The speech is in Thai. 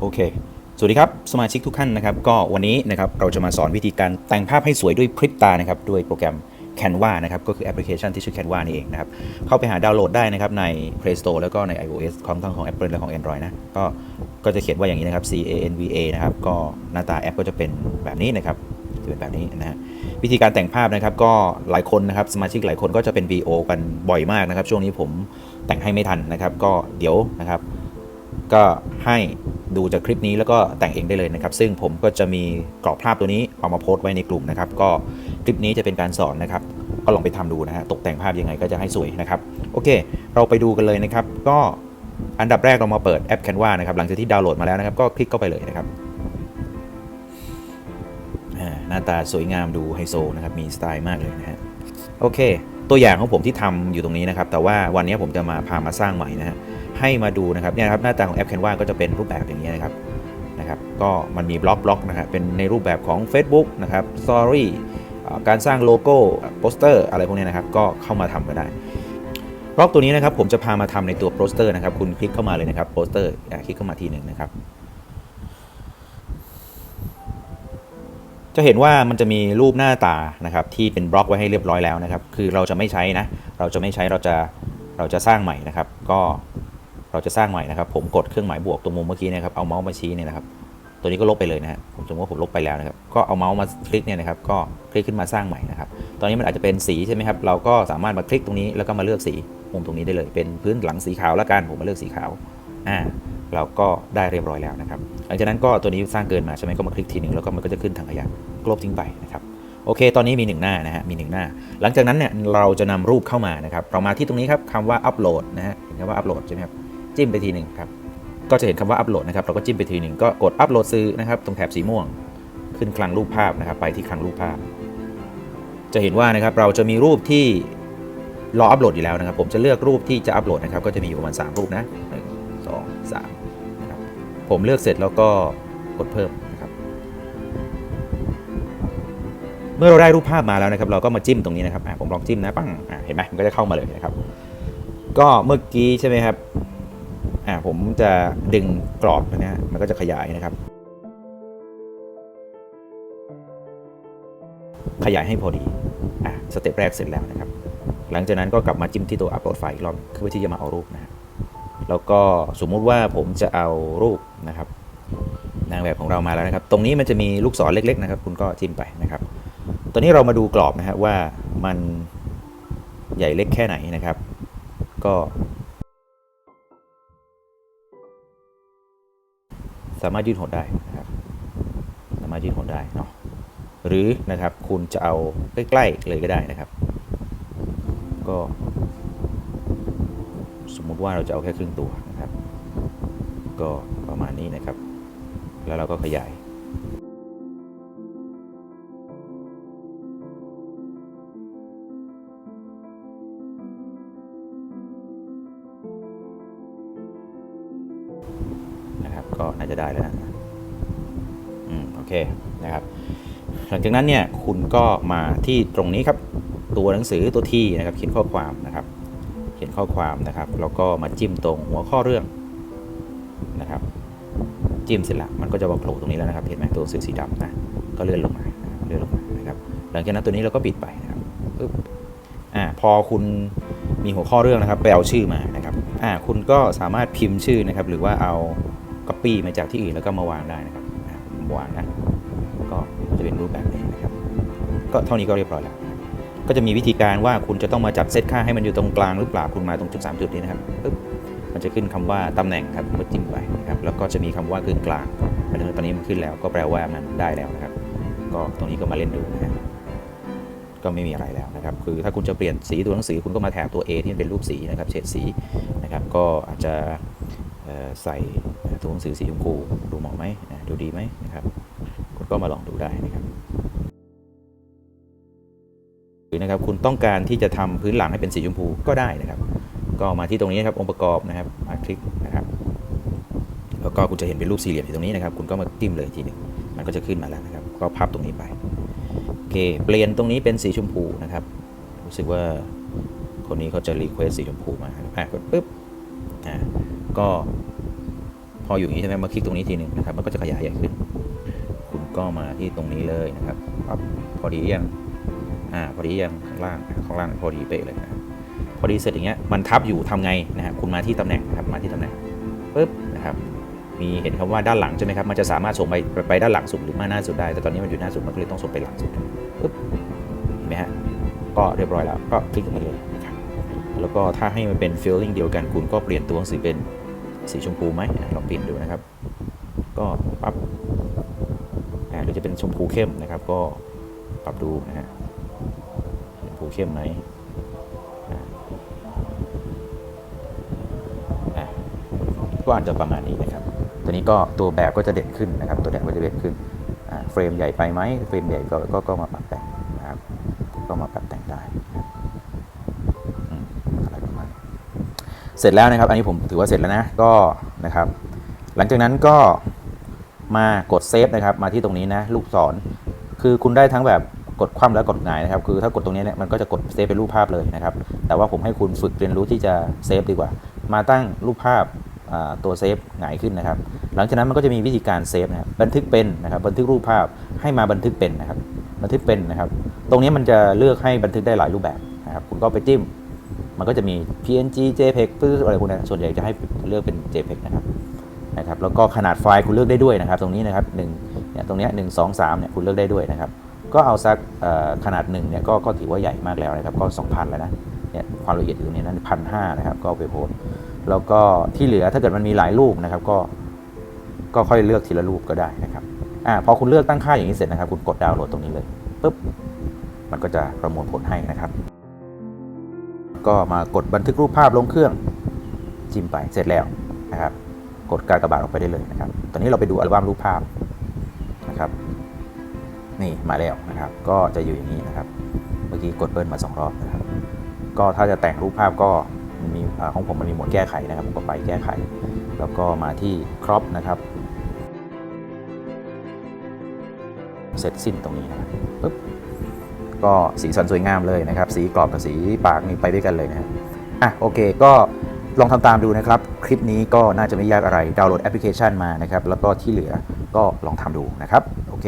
โอเค สวัสดีครับ สมาชิกทุกท่านนะครับ ก็วันนี้นะครับเราจะมาสอนวิธีการแต่งภาพให้สวยด้วยพริบตานะครับ ด้วยโปรแกรม Canva นะครับ ก็คือแอปพลิเคชันที่ชื่อ Canva นี่เองนะครับ เข้าไปหาดาวน์โหลดได้นะครับ ใน Play Store แล้วก็ใน iOS ของทั้งของ Apple และของ Android นะ ก็ก็จะเขียนว่าอย่างนี้นะครับ C A N V A นะครับ ก็หน้าตาแอปก็จะเป็นแบบนี้นะครับจะเป็นแบบนี้นะฮะวิธีการแต่งภาพนะครับก็หลายคนนะครับสมาชิกหลายคนก็จะเป็น VO กันบ่อยมากนะครับ ช่วงนี้ผมแต่งให้ไม่ทันนะครับ ก็เดี๋ยวนะครับ ก็ให้ดูจากคลิปนี้แล้วก็แต่งเองได้เลยนะครับ ซึ่งผมก็จะมีกรอบภาพตัวนี้เอามาโพสต์ไว้ในกลุ่มนะครับ ก็คลิปนี้จะเป็นการสอนนะครับ ก็ลองไปทำดูนะฮะตกแต่งภาพยังไงก็จะให้สวยนะครับ โอเค เราไปดูกันเลยนะครับ ก็อันดับแรกเรามาเปิดแอป Canva นะครับ หลังจากที่ดาวน์โหลดมาแล้วนะครับ ก็คลิกเข้าไปเลยนะครับอ่าหน้าตาสวยงามดูไฮโซนะครับ มีสไตล์มากเลยนะฮะโอเค ตัวอย่างของผมที่ทำอยู่ตรงนี้นะครับ แต่ว่าวันนี้ผมจะมาพามาสร้างใหม่นะฮะ ให้มาดูนะครับเนี่ยนะครับหน้าตาของแอป Canva ก็จะเป็นรูปแบบอย่างนี้นะครับนะครับ ก็มันมีบล็อกบล็อกนะครับเป็นในรูปแบบของ Facebook นะครับ Story อ่การสร้างโลโก้โปสเตอร์อะไรพวกนี้นะครับ ก็เข้ามาทำก็ได้บล็อกตัวนี้นะครับผมจะพามาทำในตัวโปสเตอร์นะครับ คุณคลิกเข้ามาเลยนะครับโปสเตอร์คลิกเข้ามาทีหนึ่งนะครับ จะเห็นว่ามันจะมีรูปหน้าตานะครับ ที่เป็นบล็อกไว้ให้เรียบร้อยแล้วนะครับ คือเราจะไม่ใช้นะ เราจะไม่ใช้เราจะเราจะสร้างใหม่นะครับ ก็ เราจะสร้างใหม่นะครับ ผมกดเครื่องหมายบวกตรงมุมเมื่อกี้นะครับ เอาเมาส์มาชี้เนี่ยนะครับ ตัวนี้ก็ลบไปเลยนะฮะผมสมมติว่าผมลบไปแล้วนะครับ ก็เอาเมาส์มาคลิกเนี่ยนะครับ ก็คลิกขึ้นมาสร้างใหม่นะครับ ตอนนี้มันอาจจะเป็นสีใช่ไหมครับ เราก็สามารถมาคลิกตรงนี้แล้วก็มาเลือกสีมุมตรงนี้ได้เลย เป็นพื้นหลังสีขาวแล้วกัน ผมมาเลือกสีขาว อ่า เราก็ได้เรียบร้อยแล้วนะครับ หลังจากนั้นก็ตัวนี้สร้างเกินมาใช่ไหมก็มาคลิกทีหนึ่งแล้วก็มันก็จะขึ้นถังขยะกลบทิ้งไปนะครับโอเค ตอนนี้มี 1 หน้านะฮะ มี 1 หน้า หลังจากนั้นเนี่ย เราจะนำรูปเข้ามานะครับ เรามาที่ตรงนี้ครับคำว่าอัปโหลดนะฮะ เห็นคำว่าอัปโหลดใช่ไหมครับ จิ้มไปทีหนึ่งครับก็จะเห็นคำว่าอัปโหลดนะครับเราก็จิ้มไปทีหนึ่งก็กดอัปโหลดซื้อนะครับตรงแถบสีม่วง ขึ้นคลังรูปภาพนะครับ ไปที่คลังรูปภาพ จะเห็นว่านะครับเราจะมีรูปที่รออัปโหลดอยู่แล้วนะครับ ผมจะเลือกรูปที่จะอัปโหลดนะครับ ก็จะมีอยู่ประมาณ 3 รูปนะหนึ่งสองสามนะครับผมเลือกเสร็จแล้วก็กดเพิ่มนะครับ เมื่อเราได้รูปภาพมาแล้วนะครับ เราก็มาจิ้มตรงนี้นะครับผมลองจิ้มนะปังอะเห็นไหมมันก็จะเข้ามาเลยนะครับ ก็เมื่อกี้ใช่ไหมครับ อะผมจะดึงกรอบนะฮะมันก็จะขยายนะครับ ขยายให้พอดีอะสเต็ปแรกเสร็จแล้วนะครับ หลังจากนั้นก็กลับมาจิ้มที่ตัวอัปโหลดไฟล์อีกรอบเพื่อที่จะมาเอารูปนะฮะแล้วก็สมมุติว่าผมจะเอารูปนะครับ นางแบบของเรามาแล้วนะครับ ตรงนี้มันจะมีลูกศรเล็กๆนะครับ คุณก็จิ้มไปนะครับตอนนี้เรามาดูกรอบนะฮะว่ามันใหญ่เล็กแค่ไหนนะครับ ก็ สามารถยืดหดได้นะครับสามารถยืดหดได้เนาะหรือนะครับคุณจะเอาใกล้ๆเลยก็ได้นะครับ ก็ สมมุติว่าเราจะเอาแค่ครึ่งตัวนะครับ ก็ประมาณนี้นะครับ แล้วเราก็ขยาย ก็น่าจะได้แล้วนะอืมโอเคนะครับ หลังจากนั้นเนี่ยคุณก็มาที่ตรงนี้ครับ ตัวหนังสือตัวที่นะครับ เขียนข้อความนะครับ เขียนข้อความนะครับแล้วก็มาจิ้มตรงหัวข้อเรื่องนะครับ จิ้มเสร็จแล้วมันก็จะมาโผล่ตรงนี้แล้วนะครับ เห็นไหมตัวสือสีดำนะก็เลื่อนลงมาเลื่อนลงมานะครับ หลังจากนั้นตัวนี้เราก็ปิดไปนะครับปึ๊บอ่าพอคุณมีหัวข้อเรื่องนะครับไปเอาชื่อมานะครับอ่าคุณก็สามารถพิมพ์ชื่อนะครับ หรือว่าเอา copy มาจากที่อื่นแล้วก็มาวางได้นะครับวางนะก็จะเป็นรูปแบบนี้นะครับ ก็เท่านี้ก็เรียบร้อยแล้ว ก็จะมีวิธีการว่าคุณจะต้องมาจัดเซตค่าให้มันอยู่ตรงกลางหรือเปล่าคุณมาตรงจุด 3 จุดนี้นะครับปึ๊บมันจะขึ้นคำว่าตำแหน่งครับเมื่อจิ้มไปนะครับแล้วก็จะมีคำว่ากึ่งกลางอันนี้ตอนนี้มันขึ้นแล้วก็แปลว่ามันได้แล้วนะครับ ก็ตรงนี้ก็มาเล่นดูนะฮะก็ไม่มีอะไรแล้วนะครับ คือถ้าคุณจะเปลี่ยนสีตัวหนังสือคุณก็มาแถบตัว A ที่เป็นรูปสีนะครับ เฉดสีนะครับ ก็อาจจะ ใส่ตัวหนังสือสีชมพูดูเหมาะไหมดูดีไหมนะครับคุณก็มาลองดูได้นะครับหรือนะครับคุณต้องการที่จะทำพื้นหลังให้เป็นสีชมพูก็ได้นะครับ ก็มาที่ตรงนี้นะครับองค์ประกอบนะครับมาคลิกนะครับ แล้วก็คุณจะเห็นเป็นรูปสี่เหลี่ยมอยู่ตรงนี้นะครับ คุณก็มาจิ้มเลยทีหนึ่งมันก็จะขึ้นมาแล้วนะครับ ก็พับตรงนี้ไปโอเคเปลี่ยนตรงนี้เป็นสีชมพูนะครับ รู้สึกว่าคนนี้เขาจะรีเควสสีชมพูมาอะกดปุ๊บ ก็พออยู่อย่างนี้ใช่ไหมมาคลิกตรงนี้ทีหนึ่งนะครับ มันก็จะขยายใหญ่ขึ้น คุณก็มาที่ตรงนี้เลยนะครับปั๊บพอดียังอ่าพอดียังข้างล่างข้างล่างพอดีเป๊ะเลยนะพอดีเสร็จอย่างเงี้ยมันทับอยู่ทำไงนะครับคุณมาที่ตำแหน่งนะครับมาที่ตำแหน่งปุ๊บนะครับมีเห็นคำว่าด้านหลังใช่ไหมครับมันจะสามารถส่งไปไปด้านหลังสุดหรือมาหน้าสุดได้ แต่ตอนนี้มันอยู่หน้าสุดมันก็เลยต้องส่งไปหลังสุดปึ๊บเห็นไหมฮะก็เรียบร้อยแล้วก็คลิกตรงนี้เลย แล้วก็ถ้าให้มันเป็น feeling เดียวกัน คุณก็เปลี่ยนตัวหนังสือเป็นสีชมพูไหมลองเปลี่ยนดูนะครับ ก็ปรับอาหรือจะเป็นชมพูเข้มนะครับ ก็ปรับดูนะฮะชมพูเข้มไหมก็อาจจะประมาณนี้นะครับ ตัวนี้ก็ตัวแบบก็จะเด่นขึ้นนะครับ ตัวแบบก็จะเด่นขึ้นเฟรมใหญ่ไปไหมเฟรมใหญ่ก็ก็ก็มาปรับแต่ เสร็จแล้วนะครับ อันนี้ผมถือว่าเสร็จแล้วนะ ก็นะครับ หลังจากนั้นก็มากดเซฟนะครับ มาที่ตรงนี้นะ ลูกศร คือคุณได้ทั้งแบบกดคว่ำและกดหงายนะครับ คือถ้ากดตรงนี้เนี่ยมันก็จะกดเซฟเป็นรูปภาพเลยนะครับ แต่ว่าผมให้คุณฝึกเรียนรู้ที่จะเซฟดีกว่า มาตั้งรูปภาพตัวเซฟหงายขึ้นนะครับ หลังจากนั้นมันก็จะมีวิธีการเซฟนะครับ บันทึกเป็นนะครับ บันทึกรูปภาพให้มาบันทึกเป็นนะครับ บันทึกเป็นนะครับ ตรงนี้มันจะเลือกให้บันทึกได้หลายรูปแบบนะครับ คุณก็ไปจิ้ม มันก็จะมี PNG JPEG ปื้ออะไรพวกนั้นส่วนใหญ่จะให้เลือกเป็น JPEG นะครับนะครับ แล้วก็ขนาดไฟล์คุณเลือกได้ด้วยนะครับ ตรงนี้นะครับหนึ่งเนี่ยตรงเนี้ยหนึ่งสองสามเนี่ยคุณเลือกได้ด้วยนะครับ ก็เอาสักขนาดหนึ่งเนี่ยก็ก็ถือว่าใหญ่มากแล้วนะครับ ก็ 2,000 แล้วนะเนี่ยความละเอียดอยู่ตรงนี้นั้นพันห้านะครับ ก็เอาไปโพสแล้วก็ที่เหลือถ้าเกิดมันมีหลายรูปนะครับ ก็ก็ค่อยเลือกทีละรูปก็ได้นะครับอ่าพอคุณเลือกตั้งค่าอย่างนี้เสร็จนะครับ คุณกดดาวน์โหลดตรงนี้เลยปุ๊บมันก็จะประมวลผลให้นะครับ ก็มากดบันทึกรูปภาพลงเครื่องจิ้มไปเสร็จแล้วนะครับ กดการกระบาดออกไปได้เลยนะครับ ตอนนี้เราไปดูอัลบั้มรูปภาพนะครับ นี่มาแล้วนะครับ ก็จะอยู่อย่างนี้นะครับ เมื่อกี้กดเบิ้ลมาสองรอบนะครับ ก็ถ้าจะแต่งรูปภาพก็มีของผมมันมีหมดแก้ไขนะครับผมก็ไปแก้ไข แล้วก็มาที่ครอปนะครับ เสร็จสิ้นตรงนี้นะครับปึ๊บ ก็สีสันสวยงามเลยนะครับ สีกรอบกับสีปากนี่ไปด้วยกันเลยนะฮะอะโอเคก็ลองทำตามดูนะครับ คลิปนี้ก็น่าจะไม่ยากอะไรดาวน์โหลดแอปพลิเคชันมานะครับ แล้วก็ที่เหลือก็ลองทำดูนะครับ โอเค